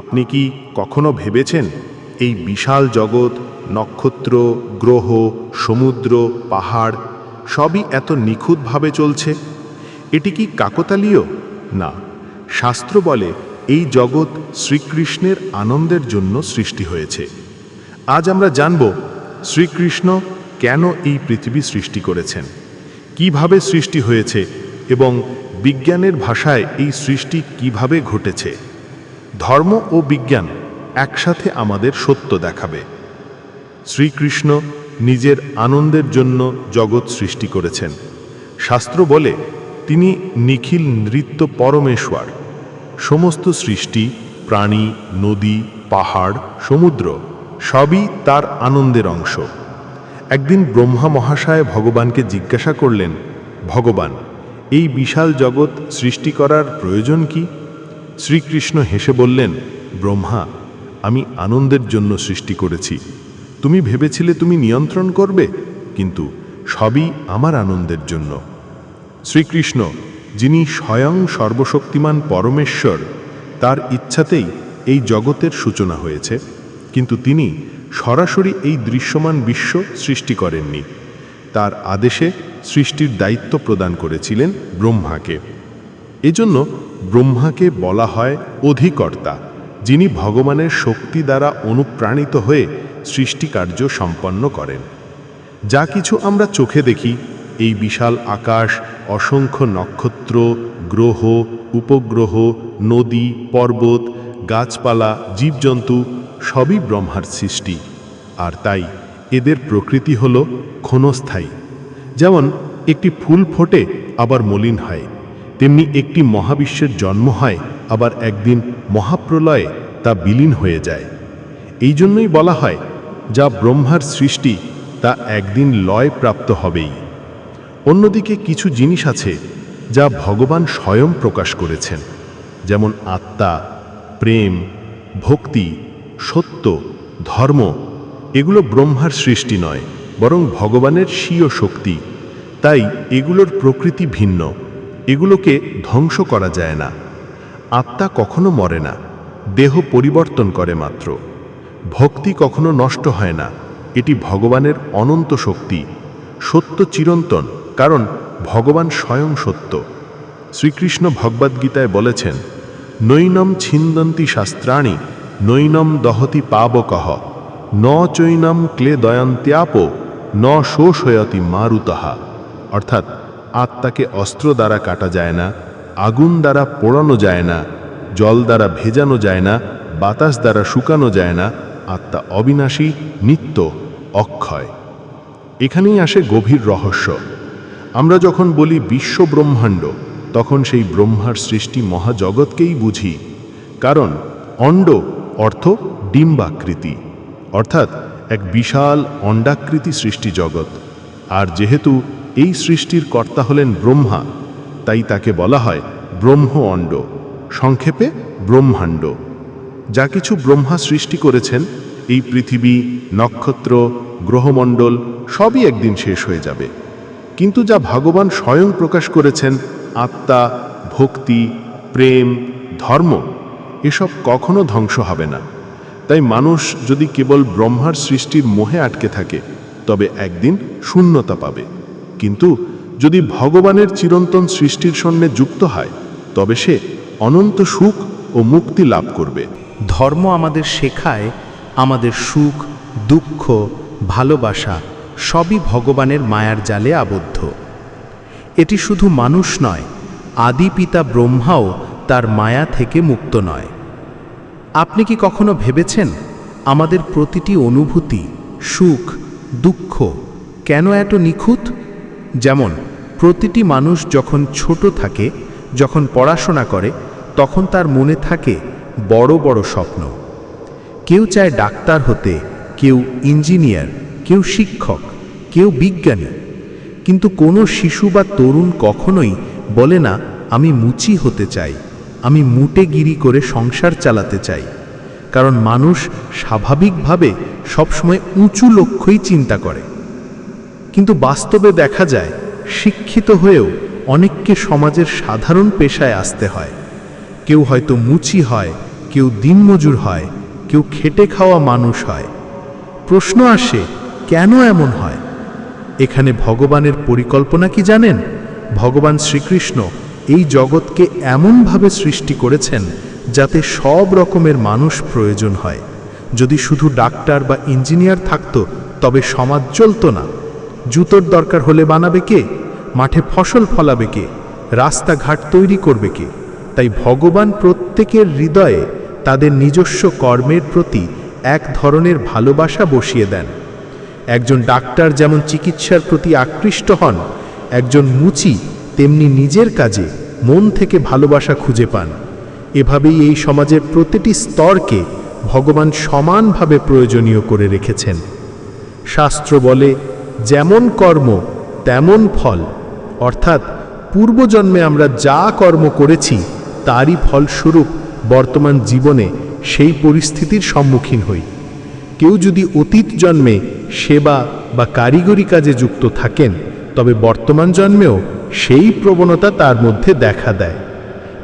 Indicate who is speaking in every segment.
Speaker 1: আপনি কি কখনো ভেবেছেন এই বিশাল জগৎ, নক্ষত্র, গ্রহ, সমুদ্র, পাহাড় সবই এত নিখুঁতভাবে চলছে? এটি কি কাকতালীয়? না, শাস্ত্র বলে এই জগৎ শ্রীকৃষ্ণের আনন্দের জন্য সৃষ্টি হয়েছে। আজ আমরা জানব শ্রীকৃষ্ণ কেন এই পৃথিবী সৃষ্টি করেছেন, কীভাবে সৃষ্টি হয়েছে এবং বিজ্ঞানের ভাষায় এই সৃষ্টি কীভাবে ঘটেছে। ধর্ম ও বিজ্ঞান একসাথে আমাদের সত্য দেখাবে। শ্রীকৃষ্ণ নিজের আনন্দের জন্য জগৎ সৃষ্টি করেছেন। শাস্ত্র বলে, তিনি নিখিল নৃত্য পরমেশ্বর। সমস্ত সৃষ্টি, প্রাণী, নদী, পাহাড়, সমুদ্র, সবই তার আনন্দের অংশ। একদিন ব্রহ্মা মহাশয় ভগবানকে জিজ্ঞাসা করলেন, ভগবান, এই বিশাল জগৎ সৃষ্টি করার প্রয়োজন কি? শ্রীকৃষ্ণ হেসে বললেন, ব্রহ্মা, আমি আনন্দের জন্য সৃষ্টি করেছি। তুমি ভেবেছিলে তুমি নিয়ন্ত্রণ করবে, কিন্তু সবই আমার আনন্দের জন্য। শ্রীকৃষ্ণ, যিনি স্বয়ং সর্বশক্তিমান পরমেশ্বর, তার ইচ্ছাতেই এই জগতের সূচনা হয়েছে। কিন্তু তিনি সরাসরি এই দৃশ্যমান বিশ্ব সৃষ্টি করেননি। তার আদেশে সৃষ্টির দায়িত্ব প্রদান করেছিলেন ব্রহ্মাকে। এজন্য ব্রহ্মাকে বলা হয় অধিকর্তা, যিনি ভগবানের শক্তি দ্বারা অনুপ্রাণিত হয়ে সৃষ্টিকার্য সম্পন্ন করেন। যা কিছু আমরা চোখে দেখি, এই বিশাল আকাশ, অসংখ্য নক্ষত্র, গ্রহ, উপগ্রহ, নদী, পর্বত, গাছপালা, জীবজন্তু, সবই ব্রহ্মার সৃষ্টি। আর তাই এদের প্রকৃতি হল ক্ষণস্থায়ী। যেমন একটি ফুল ফোটে, আবার মলিন হয়। তেমনি একটি মহাবিশ্বের জন্ম হয়, আবার একদিন মহাপ্রলয়ে তা বিলীন হয়ে যায়। এই জন্যই বলা হয়, যা ব্রহ্মার সৃষ্টি, তা একদিন লয় প্রাপ্ত হবেই। অন্যদিকে কিছু জিনিস আছে, যা ভগবান স্বয়ং প্রকাশ করেছেন। যেমন আত্মা, প্রেম, ভক্তি, সত্য, ধর্ম, এগুলো ব্রহ্মার সৃষ্টি নয়, বরং ভগবানের স্বীয় শক্তি। তাই এগুলোর প্রকৃতি ভিন্ন। এগুলোকে ধ্বংস করা যায় না। আত্মা কখনো মরে না, দেহ পরিবর্তন করে মাত্র। ভক্তি কখনো নষ্ট হয় না, এটি ভগবানের অনন্ত শক্তি। সত্য চিরন্তন, কারণ ভগবান স্বয়ং সত্য। শ্রীকৃষ্ণ ভগবদ্গীতায় বলেছেন, নৈনম ছিন্দন্তি শাস্ত্রাণি, নৈনম দহতি পাবকহ ন চৈনম ক্লে দয়ন্ত্যাপ ন শোষয়তি মারুতহা অর্থাৎ আত্মাকে অস্ত্র দ্বারা কাটা যায় না, আগুন দ্বারা পোড়ানো যায় না, জল দ্বারা ভেজানো যায় না, বাতাস দ্বারা শুকানো যায় না, আত্মা অবিনাশী, নিত্য, অক্ষয়। এখানেই আসে গভীর রহস্য। আমরা যখন বলি বিশ্ব ব্রহ্মাণ্ড তখন সেই ব্রহ্মার সৃষ্টি মহাজগৎকেই বুঝি। কারণ অণ্ড অর্থ ডিম্বাকৃতি, অর্থাৎ এক বিশাল অণ্ডাকৃতি সৃষ্টি জগৎ। আর যেহেতু এই সৃষ্টির কর্তা হলেন ব্রহ্মা, তাই তাকে বলা হয় ব্রহ্ম অণ্ড, সংক্ষেপে ব্রহ্মাণ্ড। যা কিছু ব্রহ্মা সৃষ্টি করেছেন, এই পৃথিবী, নক্ষত্র, গ্রহমণ্ডল, সবই একদিন শেষ হয়ে যাবে। কিন্তু যা ভগবান স্বয়ং প্রকাশ করেছেন, আত্মা, ভক্তি, প্রেম, ধর্ম, এসব কখনো ধ্বংস হবে না। তাই মানুষ যদি কেবল ব্রহ্মার সৃষ্টির মোহে আটকে থাকে, তবে একদিন শূন্যতা পাবে। কিন্তু যদি ভগবানের চিরন্তন সৃষ্টির সঙ্গে যুক্ত হয়, তবে সে অনন্ত সুখ ও মুক্তি লাভ করবে।
Speaker 2: ধর্ম আমাদের শেখায়, আমাদের সুখ, দুঃখ, ভালোবাসা সবই ভগবানের মায়ার জালে আবদ্ধ। এটি শুধু মানুষ নয়, আদি পিতা ব্রহ্মাও তার মায়া থেকে মুক্ত নয়। আপনি কি কখনো ভেবেছেন আমাদের প্রতিটি অনুভূতি সুখ, দুঃখ কেন এত নিখুঁত? যেমন, প্রতিটি মানুষ যখন ছোট থাকে, যখন পড়াশোনা করে, তখন তার মনে থাকে বড় বড় স্বপ্ন। কেউ চায় ডাক্তার হতে, কেউ ইঞ্জিনিয়ার, কেউ শিক্ষক, কেউ বিজ্ঞানী। কিন্তু কোনো শিশু বা তরুণ কখনোই বলে না, আমি মুচি হতে চাই, আমি মুটেগিরি করে সংসার চালাতে চাই। কারণ মানুষ স্বাভাবিকভাবে সবসময় উঁচু লক্ষ্যই চিন্তা করে। কিন্তু বাস্তবে দেখা যায়, শিক্ষিত হয়েও অনেককে সমাজের সাধারণ পেশায় আসতে হয়। কেউ হয়তো মুচি হয়, কেউ দিনমজুর হয়, কেউ খেটে খাওয়া মানুষ হয়। প্রশ্ন আসে, কেন এমন হয়? এখানে ভগবানের পরিকল্পনা কি জানেন? ভগবান শ্রীকৃষ্ণ এই জগৎকে এমনভাবে সৃষ্টি করেছেন যাতে সব রকমের মানুষ প্রয়োজন হয়। যদি শুধু ডাক্তার বা ইঞ্জিনিয়ার থাকতো, তবে সমাজ চলতো না। জুতোর দরকার হলে বানাবে কে? মাঠে ফসল ফলাবে কে? রাস্তাঘাট তৈরি করবে কে? তাই ভগবান প্রত্যেকের হৃদয়ে তাদের নিজস্ব কর্মের প্রতি এক ধরনের ভালোবাসা বসিয়ে দেন। একজন ডাক্তার যেমন চিকিৎসার প্রতি আকৃষ্ট হন, একজন মুচি তেমনি নিজের কাজে মন থেকে ভালোবাসা খুঁজে পান। এভাবেই এই সমাজের প্রতিটি স্তরকে ভগবান সমানভাবে প্রয়োজনীয় করে রেখেছেন। শাস্ত্র বলে যেমন কর্ম, তেমন ফল। অর্থাৎ, পূর্বজন্মে আমরা যা কর্ম করেছি, তারই ফলস্বরূপ বর্তমান জীবনে সেই পরিস্থিতির সম্মুখীন হই। কেউ যদি অতীত জন্মে সেবা বা কারিগরি কাজে যুক্ত থাকেন, তবে বর্তমান জন্মেও সেই প্রবণতা তার মধ্যে দেখা দেয়।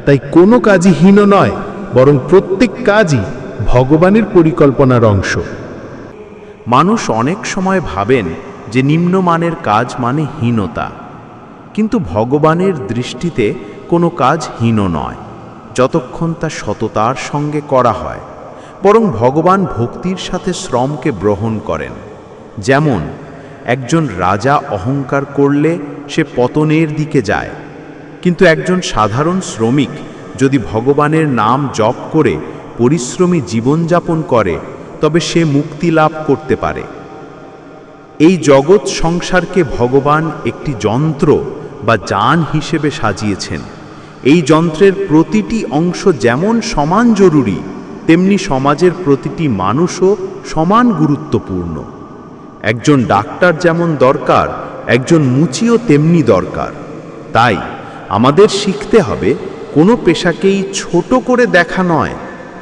Speaker 2: তাই কোনো কাজই হীন নয়, বরং প্রত্যেক কাজই ভগবানের পরিকল্পনার অংশ।
Speaker 3: মানুষ অনেক সময় ভাবেন যে নিম্নমানের কাজ মানে হীনতা। কিন্তু ভগবানের দৃষ্টিতে কোনো কাজ হীন নয়, যতক্ষণ তা সততার সঙ্গে করা হয়, বরং ভগবান ভক্তির সাথে শ্রমকে গ্রহণ করেন। যেমন, একজন রাজা অহংকার করলে সে পতনের দিকে যায়, কিন্তু একজন সাধারণ শ্রমিক যদি ভগবানের নাম জপ করে পরিশ্রমী জীবনযাপন করে, তবে সে মুক্তি লাভ করতে পারে। এই জগৎ সংসারকে ভগবান একটি যন্ত্র বা যান হিসেবে সাজিয়েছেন। এই যন্ত্রের প্রতিটি অংশ যেমন সমান জরুরি, তেমনি সমাজের প্রতিটি মানুষও সমান গুরুত্বপূর্ণ। একজন ডাক্তার যেমন দরকার, একজন মুচিও তেমনি দরকার। তাই আমাদের শিখতে হবে কোনো পেশাকেই ছোট করে দেখা নয়,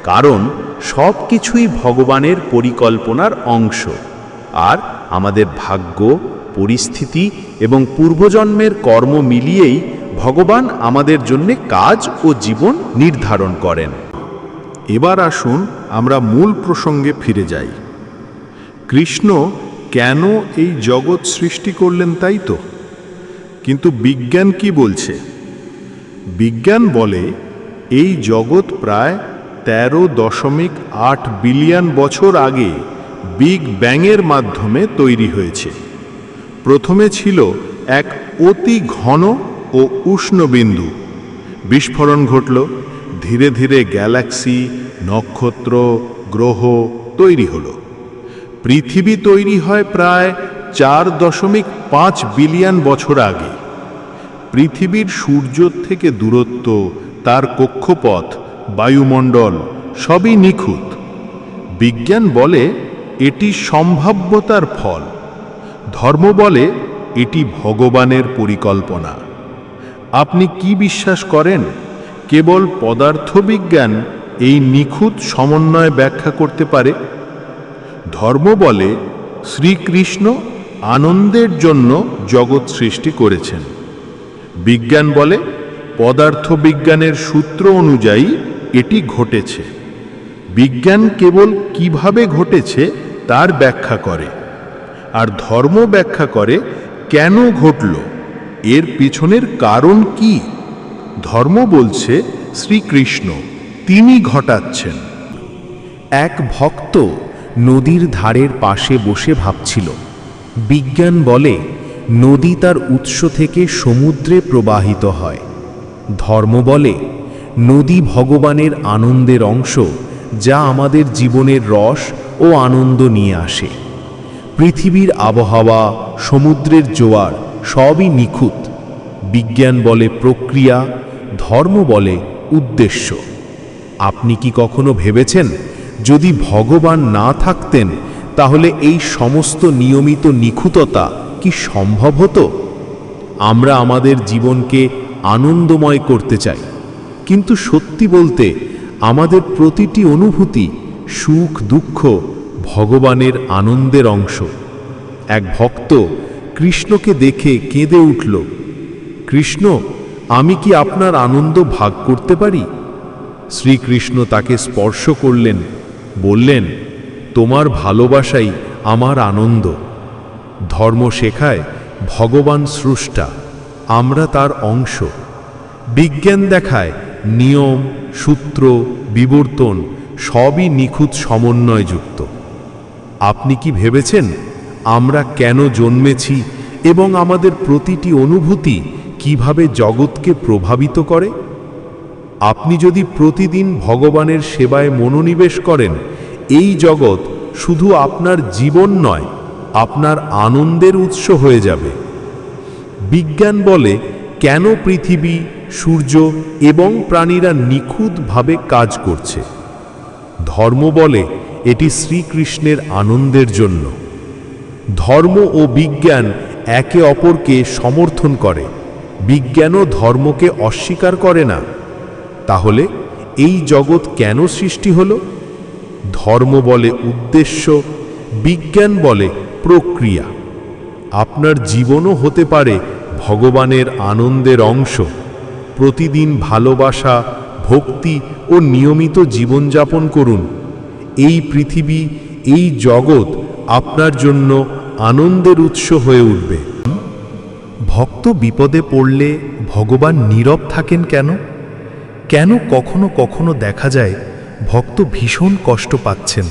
Speaker 3: কারণ সব কিছুই ভগবানের পরিকল্পনার অংশ। আর আমাদের ভাগ্য, পরিস্থিতি এবং পূর্বজন্মের কর্ম মিলিয়েই ভগবান আমাদের জন্য কাজ ও জীবন নির্ধারণ করেন।
Speaker 1: এবার আসুন আমরা মূল প্রসঙ্গে ফিরে যাই। কৃষ্ণ কেন এই জগৎ সৃষ্টি করলেন তাই তো? কিন্তু বিজ্ঞান কি বলছে? বিজ্ঞান বলে এই জগৎ প্রায় তেরো দশমিক আট বিলিয়ন বছর আগে বিগ ব্যাংয়ের মাধ্যমে তৈরি হয়েছে। প্রথমে ছিল এক অতি ঘন ও উষ্ণ বিন্দু। বিস্ফোরণ ঘটল, ধীরে ধীরে গ্যালাক্সি, নক্ষত্র, গ্রহ তৈরি হল। পৃথিবী তৈরি হয় প্রায় চার দশমিক পাঁচ বিলিয়ন বছর আগে। পৃথিবীর সূর্য থেকে দূরত্ব, তার কক্ষপথ, বায়ুমণ্ডল সবই নিখুঁত। বিজ্ঞান বলে এটি সম্ভাব্যতার ফল। ধর্ম বলে এটি ভগবানের পরিকল্পনা। আপনি কি বিশ্বাস করেন? কেবল পদার্থবিজ্ঞান এই নিখুঁত সমন্বয় ব্যাখ্যা করতে পারে? ধর্ম বলে শ্রীকৃষ্ণ আনন্দের জন্য জগৎ সৃষ্টি করেছেন। বিজ্ঞান বলে পদার্থবিজ্ঞানের সূত্র অনুযায়ী এটি ঘটেছে। বিজ্ঞান কেবল কীভাবে ঘটেছে তার ব্যাখ্যা করে। আর ধর্ম ব্যাখ্যা করে কেন ঘটল, এর পিছনের কারণ কি? ধর্ম বলছে শ্রীকৃষ্ণ, তিনি ঘটাচ্ছেন।
Speaker 2: এক ভক্ত নদীর ধারের পাশে বসে ভাবছিল। বিজ্ঞান বলে নদী তার উৎস থেকে সমুদ্রে প্রবাহিত হয়। ধর্ম বলে নদী ভগবানের আনন্দের অংশ, যা আমাদের জীবনের রস ও আনন্দ নিয়ে আসে। পৃথিবীর আবহাওয়া, সমুদ্রের জোয়ার সবই নিখুঁত। বিজ্ঞান বলে প্রক্রিয়া, ধর্ম বলে উদ্দেশ্য। আপনি কি কখনো ভেবেছেন, যদি ভগবান না থাকতেন, তাহলে এই সমস্ত নিয়মিত নিখুততা কি সম্ভব হতো? আমরা আমাদের জীবনকে আনন্দময় করতে চাই। কিন্তু সত্যি বলতে, আমাদের প্রতিটি অনুভূতি সুখ, দুঃখ ভগবানের আনন্দের অংশ। এক ভক্ত কৃষ্ণকে দেখে কেঁদে উঠল, কৃষ্ণ, আমি কি আপনার আনন্দ ভাগ করতে পারি?
Speaker 4: শ্রীকৃষ্ণ তাকে স্পর্শ করলেন, বললেন, তোমার ভালোবাসাই আমার আনন্দ। ধর্ম শেখায় ভগবান স্রষ্টা, আমরা তার অংশ। বিজ্ঞান দেখায় নিয়ম, সূত্র, বিবর্তন সবই নিখুঁত সমন্বয়যুক্ত। আপনি কি ভেবেছেন আমরা কেন জন্মেছি এবং আমাদের প্রতিটি অনুভূতি কীভাবে জগৎকে প্রভাবিত করে? আপনি যদি প্রতিদিন ভগবানের সেবায় মনোনিবেশ করেন, এই জগৎ শুধু আপনার জীবন নয়, আপনার আনন্দের উৎস হয়ে যাবে। বিজ্ঞান বলে কেন পৃথিবী, সূর্য এবং প্রাণীরা নিখুঁতভাবে কাজ করছে? ধর্ম বলে এটি শ্রীকৃষ্ণের আনন্দের জন্য। ধর্ম ও বিজ্ঞান একে অপরকে সমর্থন করে। বিজ্ঞানও ধর্মকে অস্বীকার করে না। তাহলে এই জগৎ কেন সৃষ্টি হল? ধর্ম বলে উদ্দেশ্য, বিজ্ঞান বলে প্রক্রিয়া। আপনার জীবনও হতে পারে ভগবানের আনন্দের অংশ। প্রতিদিন ভালোবাসা ভক্তি ও নিয়মিত জীবনযাপন করুন। এই পৃথিবী, এই জগৎ আপনার জন্য আনন্দের উৎস হয়ে উঠবে।
Speaker 2: ভক্ত বিপদে পড়লে ভগবান নীরব থাকেন কেন? কেন কখনো কখনো দেখা যায় ভক্ত ভীষণ কষ্ট পাচ্ছেন,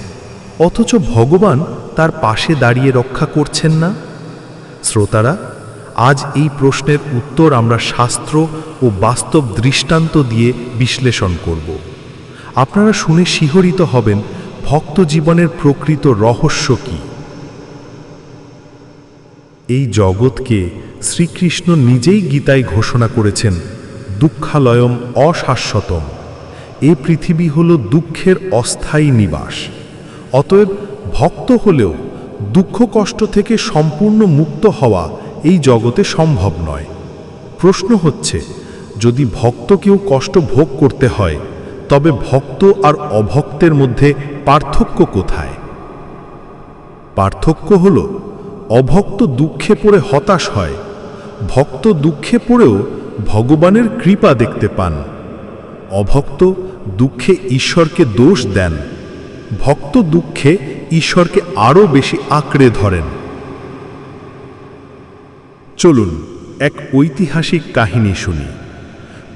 Speaker 2: অথচ ভগবান তার পাশে দাঁড়িয়ে রক্ষা করছেন না? শ্রোতারা আজ এই প্রশ্নের উত্তর আমরা শাস্ত্র ও বাস্তব দৃষ্টান্ত দিয়ে বিশ্লেষণ করব। আপনারা শুনে শিহরিত হবেন ভক্ত জীবনের প্রকৃত রহস্য কি। এই জগৎকে শ্রীকৃষ্ণ নিজেই গীতায় ঘোষণা করেছেন, দুঃখালয়ম অশাশ্বতম। এ পৃথিবী হল দুঃখের অস্থায়ী নিবাস। অতএব ভক্ত হলেও দুঃখ কষ্ট থেকে সম্পূর্ণ মুক্ত হওয়া এই জগতে সম্ভব নয়। প্রশ্ন হচ্ছে, যদি ভক্তকেও কষ্ট ভোগ করতে হয়, তবে ভক্ত আর অভক্তের মধ্যে পার্থক্য কোথায়? পার্থক্য হল, অভক্ত দুঃখে পড়ে হতাশ হয়, ভক্ত দুঃখে পড়েও ভগবানের কৃপা দেখতে পান, অভক্ত দুঃখে ঈশ্বরকে দোষ দেন, ভক্ত দুঃখে ঈশ্বরকে আরও বেশি আঁকড়ে ধরেন। চলুন এক ঐতিহাসিক কাহিনী শুনি।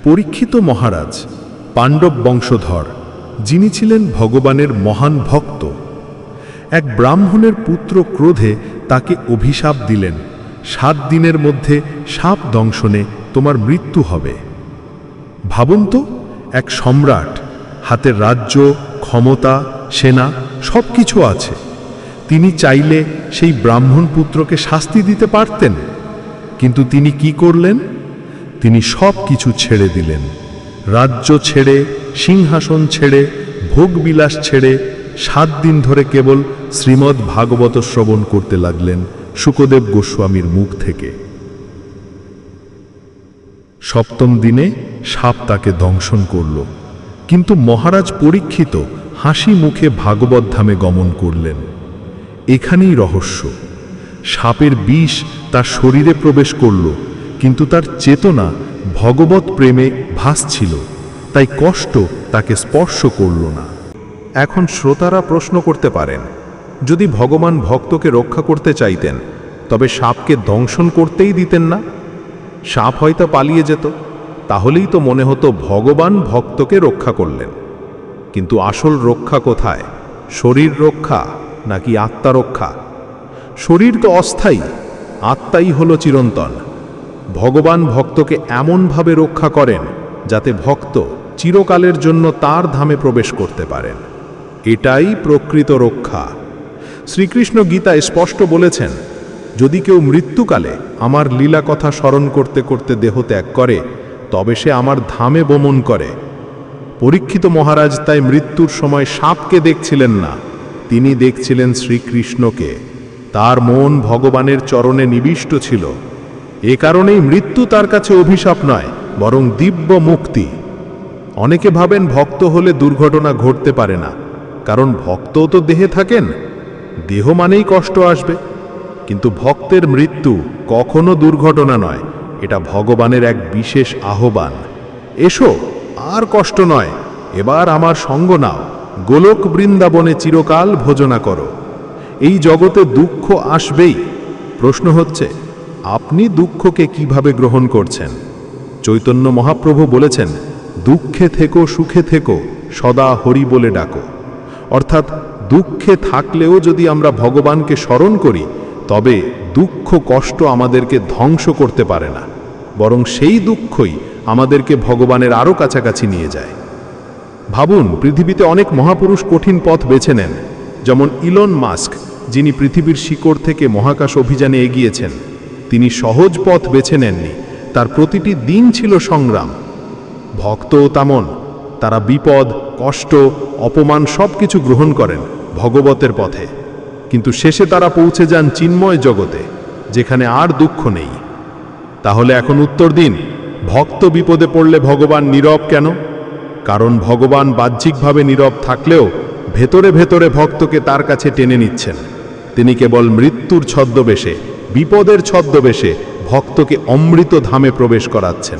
Speaker 2: পরীক্ষিত মহারাজ, পাণ্ডব বংশধর, যিনি ছিলেন ভগবানের মহান ভক্ত, এক ব্রাহ্মণের পুত্র ক্রোধে তাকে অভিশাপ দিলেন, সাত দিনের মধ্যে সাপ দংশনে তোমার মৃত্যু হবে। ভাবুন তো, এক সম্রাট হাতের রাজ্য, ক্ষমতা, সেনা সব কিছু আছে। তিনি চাইলে সেই ব্রাহ্মণ পুত্রকে শাস্তি দিতে পারতেন? কিন্তু তিনি কি করলেন? তিনি সব কিছু ছেড়ে দিলেন। রাজ্য ছেড়ে, সিংহাসন ছেড়ে, ভোগবিলাস ছেড়ে, সাত দিন ধরে কেবল শ্রীমদ্ ভাগবত শ্রবণ করতে লাগলেন সুকদেব গোস্বামীর মুখ থেকে। সপ্তম দিনে সাপ তাকে দংশন করল। কিন্তু মহারাজ পরীক্ষিত হাসি মুখে ভাগবত ধামে গমন করলেন। এখানেই রহস্য। সাপের বিষ তার শরীরে প্রবেশ করল, কিন্তু তার চেতনা ভগবত প্রেমে ভাসছিল, তাই কষ্ট তাকে স্পর্শ করল না।
Speaker 4: এখন শ্রোতারা প্রশ্ন করতে পারেন, যদি ভগবান ভক্তকে রক্ষা করতে চাইতেন, তবে সাপকে দংশন করতেই দিতেন না? সাপ হয়তো পালিয়ে যেত, তাহলেই তো মনে হতো ভগবান ভক্তকে রক্ষা করলেন। কিন্তু আসল রক্ষা কোথায়? শরীর রক্ষা নাকি আত্মা রক্ষা? শরীর তো অস্থায়ী আত্মাই হল চিরন্তন। ভগবান ভক্তকে এমনভাবে রক্ষা করেন যাতে ভক্ত চিরকালের জন্য তার ধামে প্রবেশ করতে পারেন। এটাই প্রকৃত রক্ষা। শ্রীকৃষ্ণ গীতায় স্পষ্ট বলেছেন, যদি কেউ মৃত্যুকালে আমার লীলা কথা স্মরণ করতে করতে দেহ ত্যাগ করে, তবে সে আমার ধামে বমন করে। পরীক্ষিত মহারাজ তাই মৃত্যুর সময় সাপকে দেখছিলেন না, তিনি দেখছিলেন শ্রীকৃষ্ণকে। তার মন ভগবানের চরণে নিবিষ্ট ছিল। এ কারণেই মৃত্যু তার কাছে অভিশাপ নয়, বরং দিব্য মুক্তি। অনেকে ভাবেন ভক্ত হলে দুর্ঘটনা ঘটতে পারে না, কারণ ভক্তও তো দেহে থাকেন। দেহ মানেই কষ্ট আসবে। কিন্তু ভক্তের মৃত্যু কখনো দুর্ঘটনা নয়, এটা ভগবানের এক বিশেষ আহ্বান। এসো, আর কষ্ট নয়, এবার আমার সঙ্গ নাও। গোলক বৃন্দাবনে চিরকাল ভোজনা করো। এই জগতে দুঃখ আসবেই। প্রশ্ন হচ্ছে, আপনি দুঃখকে কীভাবে গ্রহণ করছেন? চৈতন্য মহাপ্রভু বলেছেন, দুঃখে থেকো, সুখে থেকো, সদা হরি বলে ডাকো। অর্থাৎ, দুঃখে থাকলেও যদি আমরা ভগবানকে স্মরণ করি, তবে দুঃখ কষ্ট আমাদেরকে ধ্বংস করতে পারে না। বরং সেই দুঃখই আমাদেরকে ভগবানের আরও কাছাকাছি নিয়ে যায়। ভাবুন, পৃথিবীতে অনেক মহাপুরুষ কঠিন পথ বেছে নেন। যেমন ইলন মাস্ক, যিনি পৃথিবীর শিকড় থেকে মহাকাশ অভিযানে এগিয়েছেন, তিনি সহজ পথ বেছে নেননি, তার প্রতিটি দিন ছিল সংগ্রাম। ভক্তও তেমন, তারা বিপদ, কষ্ট, অপমান সব কিছু গ্রহণ করেন ভগবতের পথে। কিন্তু শেষে তারা পৌঁছে যান চিন্ময় জগতে, যেখানে আর দুঃখ নেই। তাহলে এখন উত্তর দিন, ভক্ত বিপদে পড়লে ভগবান নীরব কেন? কারণ ভগবান বাহ্যিকভাবে নীরব থাকলেও ভেতরে ভেতরে ভক্তকে তার কাছে টেনে নিচ্ছেন। তিনি কেবল মৃত্যুর ছদ্মবেশে, বিপদের ছদ্মবেশে ভক্তকে অমৃত ধামে প্রবেশ করাচ্ছেন।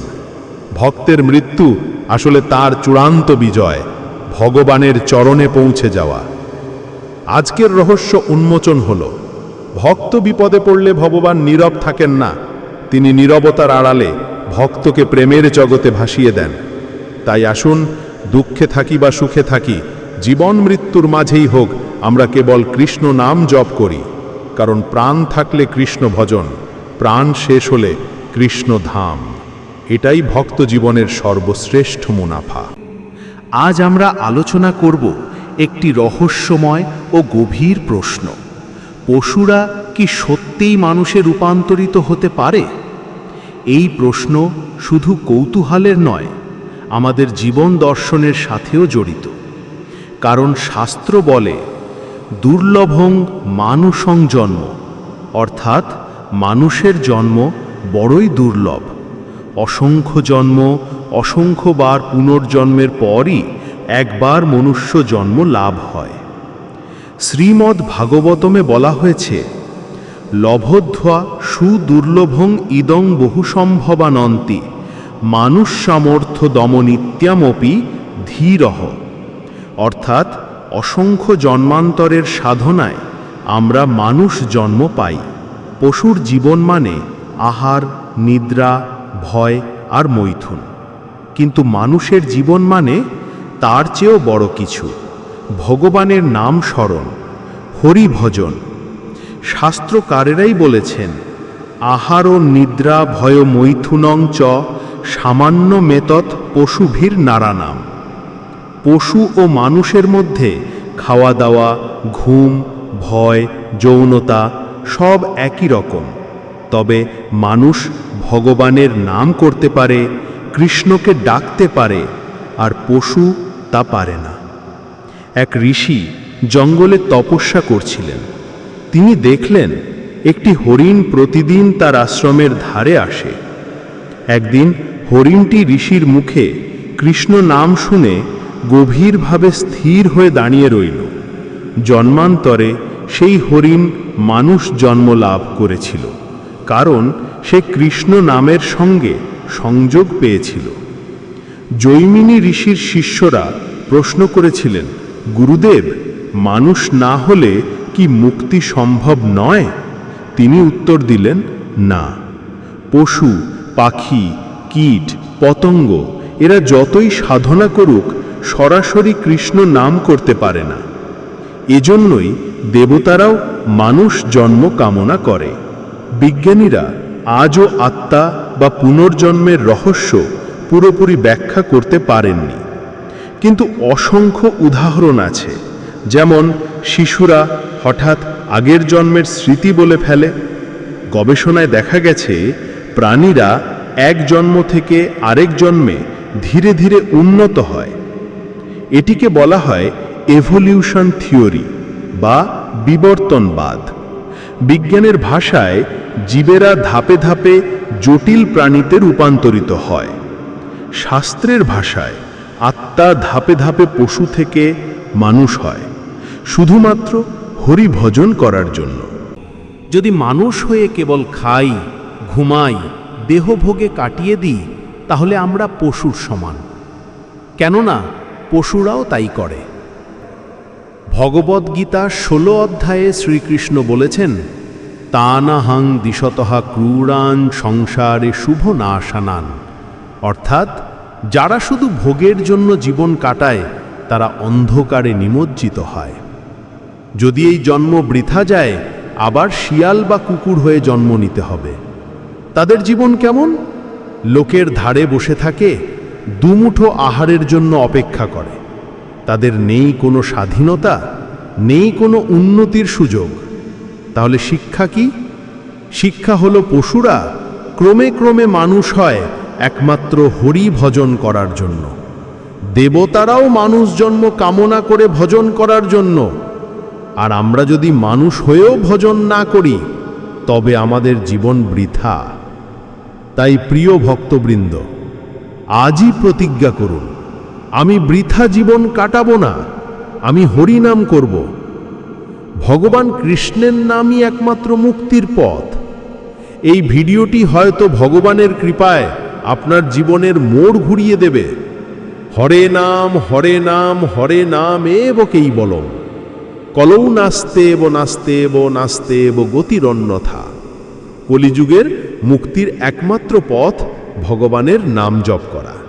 Speaker 4: ভক্তের মৃত্যু আসলে তার চূড়ান্ত বিজয়, ভগবানের চরণে পৌঁছে যাওয়া। আজকের রহস্য উন্মোচন হল, ভক্ত বিপদে পড়লে ভগবান নীরব থাকেন না, তিনি নীরবতার আড়ালে ভক্তকে প্রেমের জগতে ভাসিয়ে দেন। তাই আসুন, দুঃখে থাকি বা সুখে থাকি জীবন মৃত্যুর মাঝেই হোক, আমরা কেবল কৃষ্ণ নাম জপ করি, কারণ প্রাণ থাকলে কৃষ্ণ ভজন, প্রাণ শেষ হলে কৃষ্ণ ধাম। এটাই ভক্ত জীবনের সর্বশ্রেষ্ঠ মুনাফা।
Speaker 2: আজ আমরা আলোচনা করব একটি রহস্যময় ও গভীর প্রশ্ন। পশুরা কি সত্যিই মানুষে রূপান্তরিত হতে পারে? এই প্রশ্ন শুধু কৌতূহলের নয়, আমাদের জীবন দর্শনের সাথেও জড়িত। কারণ শাস্ত্র বলে, দুর্লভং মানুষং জন্ম অর্থাৎ মানুষের জন্ম বড়ই দুর্লভ। অসংখ্য জন্ম, অসংখ্যবার পুনর্জন্মের পরই একবার মনুষ্য জন্ম লাভ হয়। শ্রীমদ্ ভাগবতমে বলা হয়েছে, লভধ্বা সুদুর্লভং ইদং বহু সম্ভবানন্তি মানুষ সামর্থ্য দমনিত্যামপি ধীরহ অর্থাৎ অসংখ্য জন্মান্তরের সাধনায় আমরা মানুষ জন্ম পাই। পশুর জীবন মানে আহার, নিদ্রা, ভয় আর মৈথুন। কিন্তু মানুষের জীবন মানে তার চেয়েও বড় কিছু। ভগবানের নাম স্মরণ, হরিভজন। শাস্ত্রকারেরাই বলেছেন, আহার ও নিদ্রা ভয় মৈথুনং চ সামান্য মেতৎ পশুভীর নারানাম। পশু ও মানুষের মধ্যে খাওয়া দাওয়া ঘুম, ভয়, যৌনতা সব একই রকম। তবে মানুষ ভগবানের নাম করতে পারে, কৃষ্ণকে ডাকতে পারে, আর পশু তা পারে না। এক ঋষি জঙ্গলে তপস্যা করছিলেন। তিনি দেখলেন, একটি হরিণ প্রতিদিন তার আশ্রমের ধারে আসে। একদিন হরিণটি ঋষির মুখে কৃষ্ণ নাম শুনে গভীরভাবে স্থির হয়ে দাঁড়িয়ে রইল। জন্মান্তরে সেই হরিণ মানুষ জন্ম লাভ করেছিল, কারণ সে কৃষ্ণ নামের সঙ্গে সংযোগ পেয়েছিল। জৈমিনী ঋষির শিষ্যরা প্রশ্ন করেছিলেন, গুরুদেব, মানুষ না হলে কি মুক্তি সম্ভব নয়? তিনি উত্তর দিলেন, না। পশু, পাখি, কীট, পতঙ্গ, এরা যতই সাধনা করুক সরাসরি কৃষ্ণ নাম করতে পারে না। এজন্যই দেবতারাও মানুষ জন্ম কামনা করে। বিজ্ঞানীরা আজও আত্মা বা পুনর্জন্মের রহস্য পুরোপুরি ব্যাখ্যা করতে পারেননি। কিন্তু অসংখ্য উদাহরণ আছে। যেমন শিশুরা হঠাৎ আগের জন্মের স্মৃতি বলে ফেলে। গবেষণায় দেখা গেছে, প্রাণীরা এক জন্ম থেকে আরেক জন্মে ধীরে ধীরে উন্নত হয়। এটিকে বলা হয় এভলিউশন থিওরি বা বিবর্তনবাদ। বিজ্ঞানের ভাষায় জীবেরা ধাপে ধাপে জটিল প্রাণীতে রূপান্তরিত হয়। শাস্ত্রের ভাষায় আত্মা ধাপে ধাপে পশু থেকে মানুষ হয়, শুধুমাত্র হরিভজন করার জন্য। যদি মানুষ হয়ে কেবল খাই, ঘুমাই, দেহভোগে কাটিয়ে দিই, তাহলে আমরা পশুর সমান। কেননা পশুরাও তাই করে। ভগবদ্গীতা ষোলো অধ্যায়ে শ্রীকৃষ্ণ বলেছেন, তানাহাং দিশতহা ক্রূরান সংসারে শুভ না নাশানান। অর্থাৎ, যারা শুধু ভোগের জন্য জীবন কাটায়, তারা অন্ধকারে নিমজ্জিত হয়। যদি এই জন্ম বৃথা যায়, আবার শিয়াল বা কুকুর হয়ে জন্ম নিতে হবে। তাদের জীবন কেমন? লোকের ধারে বসে থাকে দুমুঠো আহারের জন্য অপেক্ষা করে। তাদের নেই কোনো স্বাধীনতা, নেই কোনো উন্নতির সুযোগ। তাহলে শিক্ষা কি? শিক্ষা হলো পশুরা ক্রমে ক্রমে মানুষ হয় একমাত্র হরি ভজন করার জন্য। দেবতারাও মানুষ জন্ম কামনা করে ভজন করার জন্য। আর আমরা যদি মানুষ হয়েও ভজন না করি, তবে আমাদের জীবন বৃথা। তাই প্রিয় ভক্তবৃন্দ আজই প্রতিজ্ঞা করুন। আমি বৃথা জীবন কাটাবো না, আমি হরিনাম করব। ভগবান কৃষ্ণের নামই একমাত্র মুক্তির পথ। এই ভিডিওটি হয়তো ভগবানের কৃপায় আপনার জীবনের মোড় ঘুরিয়ে দেবে। হরে নাম হরে নাম হরে নাম এব কেই বলম। কলৌ নাস্তেব নাস্তেব নাস্তেব গতিরন্যথা কলিযুগের মুক্তির একমাত্র পথ ভগবানের নাম জপ করা।